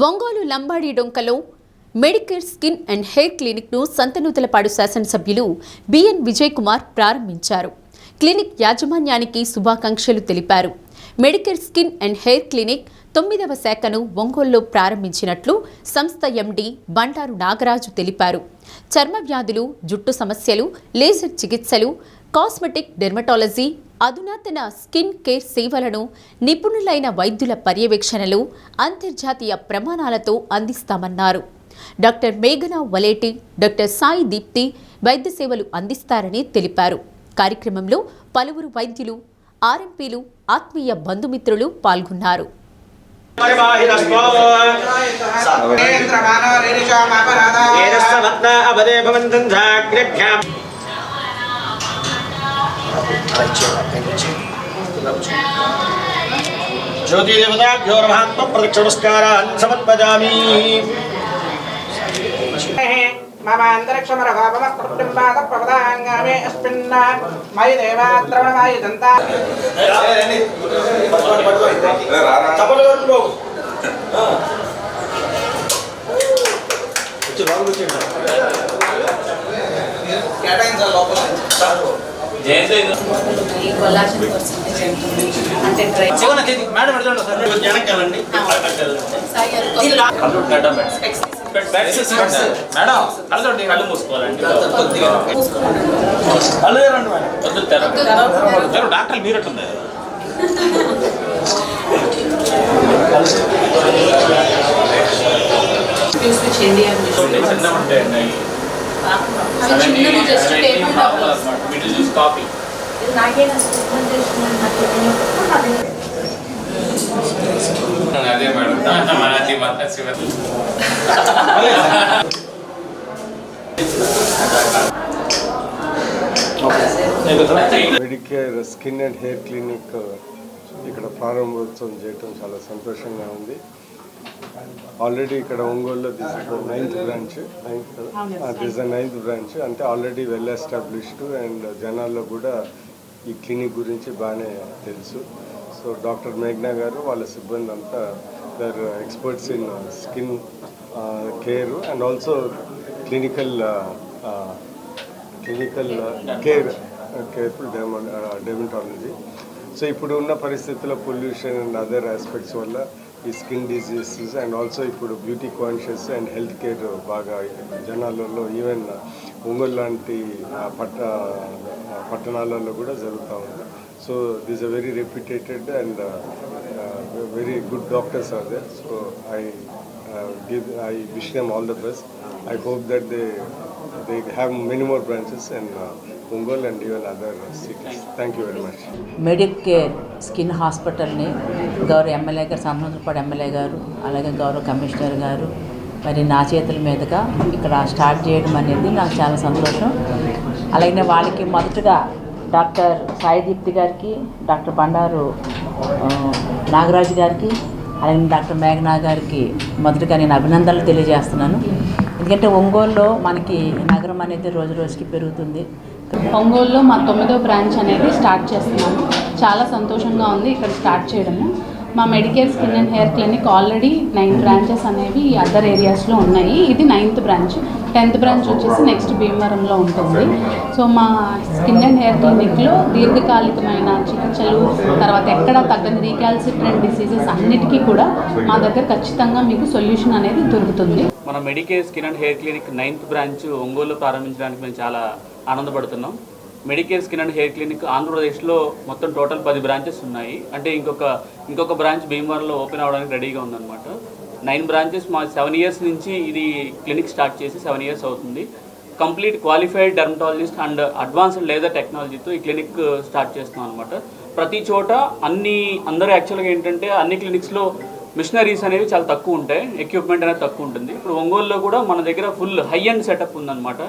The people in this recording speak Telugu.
ఒంగోలు లంబాడి డొంకలో మెడికేర్ స్కిన్ అండ్ హెయిర్ క్లినిక్ను సంతనూతలపాడు శాసనసభ్యులు బిఎన్ విజయ్ కుమార్ ప్రారంభించారు. క్లినిక్ యాజమాన్యానికి శుభాకాంక్షలు తెలిపారు. Medicare skin and hair clinic తొమ్మిదవ శాఖను ఒంగోలులో ప్రారంభించినట్లు సంస్థ ఎండి బండారు నాగరాజు తెలిపారు. చర్మ వ్యాధులు జుట్టు సమస్యలు లేజర్ చికిత్సలు కాస్మెటిక్ డెర్మటాలజీ అధునాతన స్కిన్ కేర్ సేవలను నిపుణులైన వైద్యుల పర్యవేక్షణలు అంతర్జాతీయ ప్రమాణాలతో అందిస్తామన్నారు. డాక్టర్ మేఘనా వలేటి డాక్టర్ సాయి దీప్తి వైద్య సేవలు అందిస్తారని తెలిపారు. కార్యక్రమంలో పలువురు వైద్యులు ఆర్ఎంపీలు ఆత్మీయ బంధుమిత్రులు పాల్గొన్నారు. ఏనస్తవత్నా అవదే భవంతంధాగ్రభ్యాం జ్యోతిదేవతాభ్యో నమః ప్రదక్షిణస్కారాన్ సమర్పజామి మమ ప్రపదాంగామే మయి దేవాద్రవణమయి దంతా తప్పలు కొట్టు మేడం కళ్ళతోటి కళ్ళు మూసుకోవాలండి. కళ్ళు తెరండి మేడం చూసి చెండి అని అదే మేడం. మనది మన Shiva Medicare skin and hair clinic ఇక్కడ ప్రారంభోత్సవం చేయటం చాలా సంతోషంగా ఉంది. ఆల్రెడీ ఇక్కడ ఒంగోలులో this is the ninth branch. Ninth this the ninth branch. అంటే ఆల్రెడీ వెల్ ఎస్టాబ్లిష్డ్ అండ్ జనాల్లో కూడా ఈ క్లినిక్ గురించి బాగానే తెలుసు. సో డాక్టర్ మేఘ్నా గారు వాళ్ళ సిబ్బంది అంతా their experts in skin care and also clinical clinical care careful dermatology so ఇప్పుడు ఉన్న పరిస్థితుల్లో పొల్యూషన్ అండ్ అదర్ ఆస్పెక్ట్స్ వల్ల ఈ స్కిన్ డిజీజెస్ అండ్ ఆల్సో ఇప్పుడు beauty conscious and health care బాగా జనాలలో ఈవెన్ ఒంగోలు లాంటి పట్ట పట్టణాలలో కూడా జరుగుతూ ఉంది. So this uh very reputed and very good doctors are they so I give I wish them all the best. I hope that they they have many more branches in uh, Ongol and even other cities. Thank you very much. Medic care skin హాస్పిటల్ని గౌరవ ఎమ్మెల్యే గారు సంబంధపడి ఎమ్మెల్యే గారు అలాగే గౌరవ కమిషనర్ గారు మరి నా చేతుల మీదుగా ఇక్కడ స్టార్ట్ చేయడం అనేది నాకు చాలా సంతోషం అలాగే వాళ్ళకి మొదటగా డాక్టర్ సాయి దీప్తి గారికి డాక్టర్ బండారు నాగరాజు గారికి అలాగే డాక్టర్ మేఘనా గారికి మొదటగా నేను అభినందనలు తెలియజేస్తున్నాను. ఎందుకంటే ఒంగోలులో మనకి నగరం అనేది రోజు రోజుకి పెరుగుతుంది. ఒంగోలులో మా తొమ్మిదో బ్రాంచ్ అనేది స్టార్ట్ చేస్తున్నాము. చాలా సంతోషంగా ఉంది ఇక్కడ స్టార్ట్ చేయడము. మా Medicare skin and hair clinic already nine branches అనేవి అదర్ ఏరియాస్లో ఉన్నాయి. ఇది నైన్త్ బ్రాంచ్ టెన్త్ బ్రాంచ్ వచ్చేసి నెక్స్ట్ భీమవరంలో ఉంటుంది. సో మా స్కిన్ అండ్ హెయిర్ క్లినిక్లో దీర్ఘకాలికమైన చికిత్సలు తర్వాత ఎక్కడ తగ్గని రీకాల్సిట్రెంట్ డిసీజెస్ అన్నిటికీ కూడా మా దగ్గర ఖచ్చితంగా మీకు సొల్యూషన్ అనేది దొరుకుతుంది. మన Medicare skin and hair clinic ninth branch ఒంగోలులో ప్రారంభించడానికి మేము చాలా ఆనందపడుతున్నాం. Medicare skin and hair clinic ఆంధ్రప్రదేశ్లో మొత్తం టోటల్ పది బ్రాంచెస్ ఉన్నాయి. అంటే ఇంకొక ఇంకొక బ్రాంచ్ భీమవరంలో ఓపెన్ అవ్వడానికి రెడీగా ఉందన్నమాట. నైన్ బ్రాంచెస్ మా సెవెన్ ఇయర్స్ నుంచి ఇది క్లినిక్ స్టార్ట్ చేసి సెవెన్ ఇయర్స్ అవుతుంది. Complete qualified dermatologist and advanced laser టెక్నాలజీతో ఈ క్లినిక్ స్టార్ట్ uh, చేస్తున్నాం అనమాట ప్రతి చోట అన్ని అందరూ యాక్చువల్గా ఏంటంటే అన్ని క్లినిక్స్లో మిషనరీస్ అనేవి చాలా తక్కువ ఉంటాయి. ఎక్విప్మెంట్ అనేది తక్కువ ఉంటుంది. ఇప్పుడు ఒంగోలులో కూడా మన దగ్గర ఫుల్ హై అండ్ సెటప్ ఉందన్నమాట.